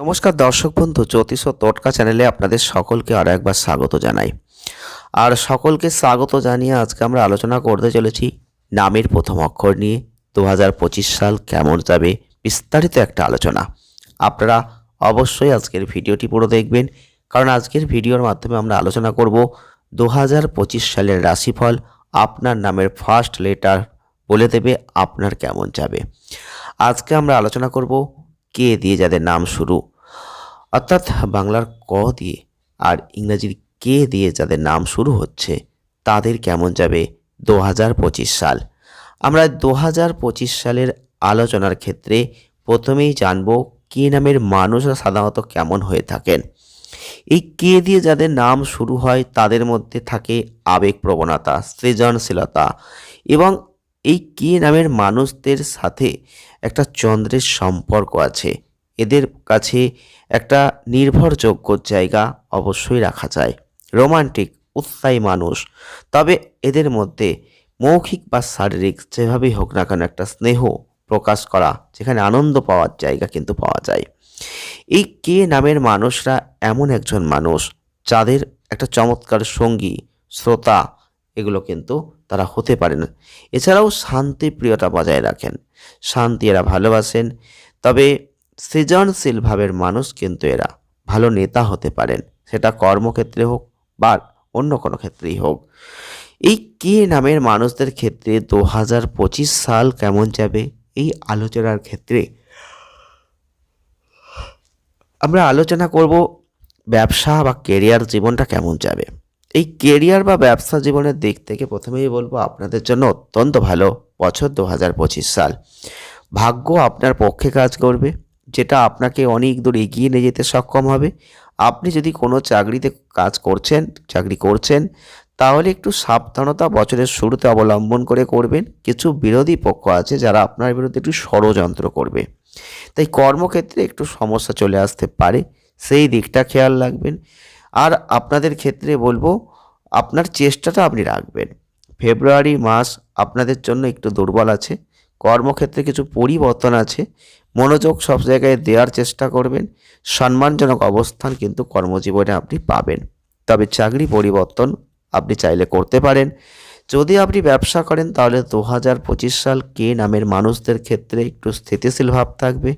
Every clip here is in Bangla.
নমস্কার দর্শক বন্ধু, জ্যোতিষ ও টোটকা চ্যানেলে আপনাদের সকলকে আরও একবার স্বাগত জানাই। আর সকলকে স্বাগত জানিয়ে আজকে আমরা আলোচনা করতে চলেছি নামের প্রথম অক্ষর নিয়ে দু হাজার পঁচিশ সাল কেমন যাবে বিস্তারিত একটা আলোচনা। আপনারা অবশ্যই আজকের ভিডিওটি পুরো দেখবেন, কারণ আজকের ভিডিওর মাধ্যমে আমরা আলোচনা করব দু হাজার পঁচিশ সালের রাশিফল আপনার নামের ফার্স্ট লেটার বলে দেবে আপনার কেমন যাবে। আজকে আমরা আলোচনা করব কে দিয়ে যাদের নাম শুরু? অর্থাৎ বাংলার ক দিয়ে আর ইংরাজির কে দিয়ে যাদের নাম শুরু হচ্ছে, তাদের কেমন যাবে? দু হাজার পঁচিশ সাল। আমরা দু হাজার পঁচিশ সালের আলোচনার ক্ষেত্রে প্রথমেই জানব কে নামের মানুষরা সাধারণত কেমন হয়ে থাকেন। এই কে দিয়ে যাদের নাম শুরু হয়, তাদের মধ্যে থাকে আবেগপ্রবণতা, সৃজনশীলতা এবং এই কে নামের মানুষদের সাথে একটা চন্দ্রের সম্পর্ক আছে? এদের কাছে একটা নির্ভরযোগ্য জায়গা অবশ্যই রাখা যায়। রোমান্টিক, উৎসাহী মানুষ। তবে এদের মধ্যে মৌখিক বা শারীরিক যেভাবেই হোক না কেন একটা স্নেহ প্রকাশ করা, যেখানে আনন্দ পাওয়ার জায়গা কিন্তু পাওয়া যায়। এই কে নামের মানুষরা এমন একজন মানুষ, যাদের একটা চমৎকার সঙ্গী, শ্রোতা, এগুলো কিন্তু তারা হতে পারে না। এছাড়াও শান্তিপ্রিয়তা বজায় রাখেন। শান্তি এরা ভালোবাসেন, তবে সৃজনশীল ভাবের মানুষ কিন্তু এরা। ভালো নেতা হতে পারেন, সেটা কর্মক্ষেত্রে হোক বা অন্য কোনো ক্ষেত্রেই হোক। এই কে নামের মানুষদের ক্ষেত্রে দু হাজার পঁচিশ সাল কেমন যাবে, এই আলোচনার ক্ষেত্রে আমরা আলোচনা করব ব্যবসা বা কেরিয়ার জীবনটা কেমন যাবে। এই কেরিয়ার বা ব্যবসা জীবনের দিক থেকে প্রথমেই বলব আপনাদের জন্য অত্যন্ত ভালো বছর দু হাজার পঁচিশ সাল। ভাগ্য আপনার পক্ষে কাজ করবে, যেটা আপনাকে অনেক দূর এগিয়ে নিয়ে যেতে সক্ষম হবে। আপনি যদি কোনো চাকরিতে কাজ করছেন, চাকরি করছেন, তাহলে একটু সাবধানতা বছরের শুরুতে অবলম্বন করে করবেন। কিছু বিরোধী পক্ষ আছে যারা আপনার বিরুদ্ধে একটু ষড়যন্ত্র করবে। তাই কর্মক্ষেত্রে একটু সমস্যা চলে আসতে পারে, সেই দিকটা খেয়াল রাখবেন। আর আপনাদের ক্ষেত্রে বলব, আপনার চেষ্টাটা আপনি রাখবেন। ফেব্রুয়ারি মাস আপনাদের জন্য একটু দুর্বল আছে, কর্মক্ষেত্রে কিছু পরিবর্তন আছে, মনোযোগ সব জায়গায় দেওয়ার চেষ্টা করবেন, সম্মানজনক অবস্থান কিন্তু কর্মজীবনে আপনি পাবেন। তবে চাকরি পরিবর্তন আপনি চাইলে করতে পারেন। যদি আপনি ব্যবসা করেন, তাহলে দু হাজার পঁচিশ সাল কে নামের মানুষদের ক্ষেত্রে একটু স্থিতিশীল ভাব থাকবে।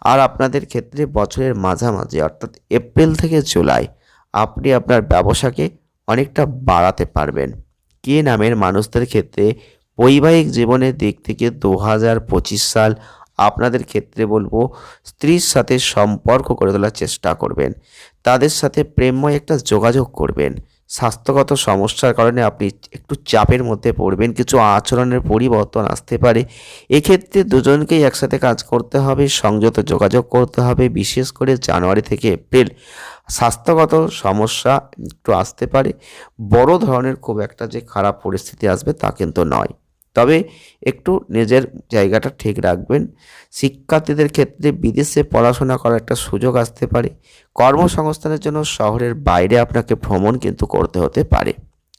আর আপনাদের ক্ষেত্রে বছরের মাঝামাঝি, অর্থাৎ এপ্রিল থেকে জুলাই আপনি আপনার ব্যবসাকে অনেকটা বাড়াতে পারবেন। কে নামের মানুষদের ক্ষেত্রে বৈবাহিক জীবনের দিক থেকে দু হাজার পঁচিশ সাল আপনাদের ক্ষেত্রে বলব স্ত্রীর সাথে সম্পর্ক করে তোলার চেষ্টা করবেন। তাদের সাথে প্রেমময় একটা যোগাযোগ করবেন। স্বাস্থ্যগত সমস্যার কারণে আপনি একটু চাপের মধ্যে পড়বেন, কিছু আচরণের পরিবর্তন আসতে পারে। এক্ষেত্রে দুজনকেই একসাথে কাজ করতে হবে, সংযত যোগাযোগ করতে হবে, বিশেষ করে জানুয়ারি থেকে এপ্রিল। স্বাস্থ্যগত সমস্যা একটু আসতে পারে, বড় ধরনের খুব একটা যে খারাপ পরিস্থিতি আসবে তা কিন্তু নয়। তবে একটু নিজের জায়গাটা ঠিক রাখবেন। শিক্ষার্থীদের ক্ষেত্রে বিদেশে পড়াশোনা করার একটা সুযোগ আসতে পারে। কর্মসংস্থানের জন্য শহরের বাইরে আপনাকে ভ্রমণ কিন্তু করতে হতে পারে।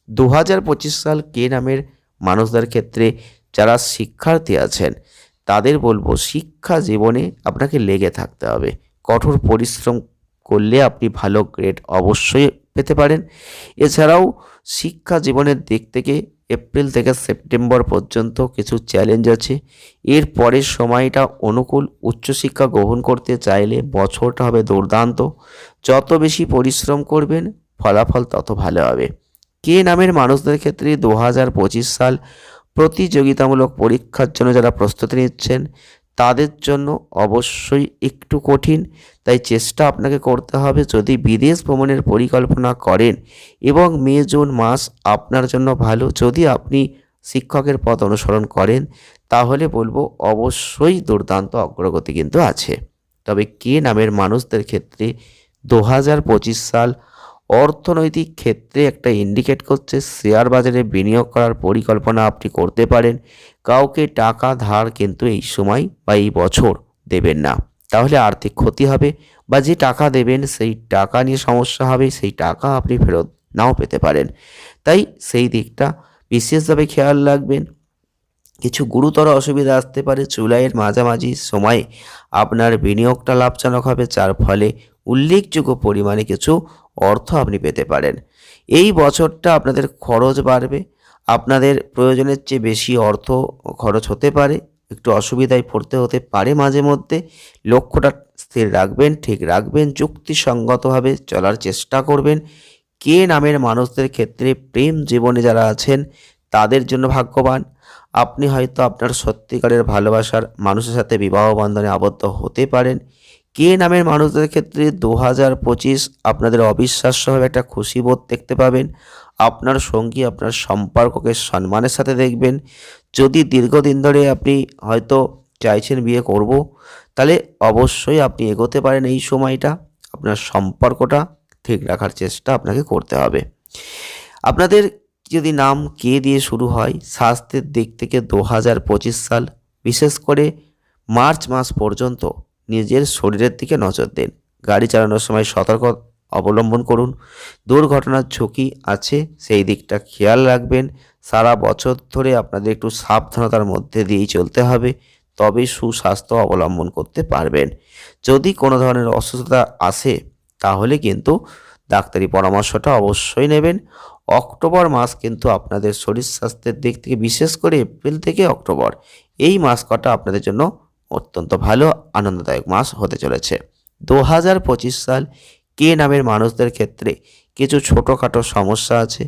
দু হাজার পঁচিশ সাল কে নামের মানুষদের ক্ষেত্রে যারা শিক্ষার্থী আছেন, তাদের বলব শিক্ষা জীবনে আপনাকে লেগে থাকতে হবে। কঠোর পরিশ্রম করলে আপনি ভালো গ্রেড অবশ্যই পেতে পারেন। এছাড়াও শিক্ষা জীবনের দিক থেকে এপ্রিল থেকে সেপ্টেম্বর পর্যন্ত কিছু চ্যালেঞ্জ আছে। এর পরের সময়টা অনুকূল উচ্চশিক্ষা গ্রহণ করতে চাইলে বছরটা হবে দুর্দান্ত। যত বেশি পরিশ্রম করবেন, ফলাফল তত ভালো হবে। কে নামের মানুষদের ক্ষেত্রে দু হাজার পঁচিশ সাল প্রতিযোগিতামূলক পরীক্ষার জন্য যারা প্রস্তুতি নিচ্ছেন তাদের জন্য অবশ্যই একটু কঠিন। তাই চেষ্টা আপনাকে করতে হবে যদি বিদেশ ভ্রমণের পরিকল্পনা করেন এবং মে, জুন মাস আপনার জন্য ভালো, যদি আপনি শিক্ষকের পথ অনুসরণ করেন, তাহলে বলব অবশ্যই দুর্দান্ত অগ্রগতি কিন্তু আছে। তবে কে নামের মানুষদের ক্ষেত্রে দু হাজার পঁচিশ সাল অর্থনৈতিক ক্ষেত্রে একটা ইন্ডিকেট করছে শেয়ার বাজারে বিনিয়োগ করার পরিকল্পনা আপনি করতে পারেন। কাউকে টাকা ধার কিন্তু এই সময় বা এই বছর দেবেন না। তাহলে আর্থিক ক্ষতি হবে বা যে টাকা দেবেন সেই টাকা নিয়ে সমস্যা হবে, সেই টাকা আপনি ফেরত নাও পেতে পারেন। তাই সেই দিকটা বিশেষভাবে খেয়াল রাখবেন। কিছু গুরুতর অসুবিধা আসতে পারে জুলাইয়ের মাঝামাঝি সময়ে আপনার বিনিয়োগটা লাভজনক হবে, যার ফলে উল্লেখযোগ্য পরিমাণে কিছু অর্থ আপনি পেতে পারেন। এই বছরটা আপনাদের খরচ বাড়বে। আপনাদের প্রয়োজনের চেয়ে বেশি অর্থ খরচ হতে পারে। একটু অসুবিধায় পড়তে হতে পারে মাঝে মধ্যে। লক্ষ্যটা স্থির রাখবেন, ঠিক রাখবেন, যুক্তিসঙ্গতভাবে চলার চেষ্টা করবেন। কে নামের মানুষদের ক্ষেত্রে প্রেম জীবনে যারা আছেন, তাদের জন্য ভাগ্যবান। আপনি হয়তো আপনার সত্যিকারের ভালোবাসার মানুষের সাথে বিবাহ বন্ধনে আবদ্ধ হতে পারেন। কে নামের মানুষদের ক্ষেত্রে দু হাজার পঁচিশ আপনাদের অবিশ্বাস্যভাবে একটা খুশি বোধ দেখতে পাবেন। আপনার সঙ্গী, আপনার সম্পর্ককে সম্মানের সাথে দেখবেন। যদি দীর্ঘদিন ধরে আপনি হয়তো চাইছেন বিয়ে করব, তাহলে অবশ্যই আপনি এগোতে পারেন এই সময়টা। আপনার সম্পর্কটা ঠিক রাখার চেষ্টা আপনাকে করতে হবে। আপনাদের যদি নাম কে দিয়ে শুরু হয়, স্বাস্থ্যের দিক থেকে দু হাজার পঁচিশ সাল, বিশেষ করে মার্চ মাস পর্যন্ত নিজের শরীরের দিকে নজর দিন। গাড়ি চালানোর সময় সতর্ক অবলম্বন করুন। দুর্ঘটনার ঝুঁকি আছে, সেই দিকটা খেয়াল রাখবেন। সারা বছর ধরে আপনাদের একটু সাবধানতার মধ্যে দিয়েই চলতে হবে, তবেই সুস্বাস্থ্য অবলম্বন করতে পারবেন। যদি কোনো ধরনের অসুস্থতা আসে, তাহলে কিন্তু ডাক্তারি পরামর্শটা অবশ্যই নেবেন। অক্টোবর মাস কিন্তু আপনাদের শরীর স্বাস্থ্যের দিক থেকে, বিশেষ করে এপ্রিল থেকে অক্টোবর, এই মাস কটা আপনাদের জন্য অত্যন্ত ভালো, আনন্দদায়ক মাস হতে চলেছে। দু হাজার পঁচিশ সাল কে নামের মানুষদের ক্ষেত্রে কিছু ছোটোখাটো সমস্যা আছে?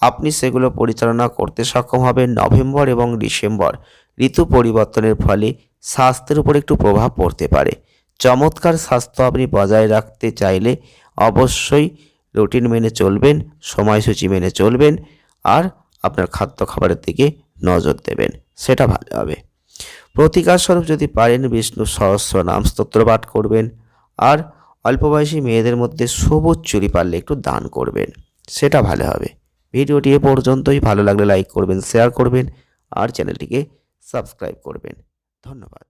আপনি সেগুলো পরিচালনা করতে সক্ষম হবেন নভেম্বর এবং ডিসেম্বর। ঋতু পরিবর্তনের ফলে স্বাস্থ্যের উপর একটু প্রভাব পড়তে পারে। চমৎকার স্বাস্থ্য আপনি বজায় রাখতে চাইলে অবশ্যই রুটিন মেনে চলবেন, সময়সূচি মেনে চলবেন, আর আপনার খাদ্য খাবারের দিকে নজর দেবেন। সেটা ভালো হবে। প্রতিকার স্বরূপ যদি পারেন, বিষ্ণু সহস্র নাম স্তোত্র পাঠ করবেন আর অল্প বয়সী মেয়েদের মধ্যে সবুজ চুরি পারলে একটু দান করবেন, সেটা ভালো হবে। ভিডিওটি এ পর্যন্তই। ভালো লাগলে লাইক করবেন শেয়ার করবেন আর চ্যানেলটিকে সাবস্ক্রাইব করবেন। ধন্যবাদ।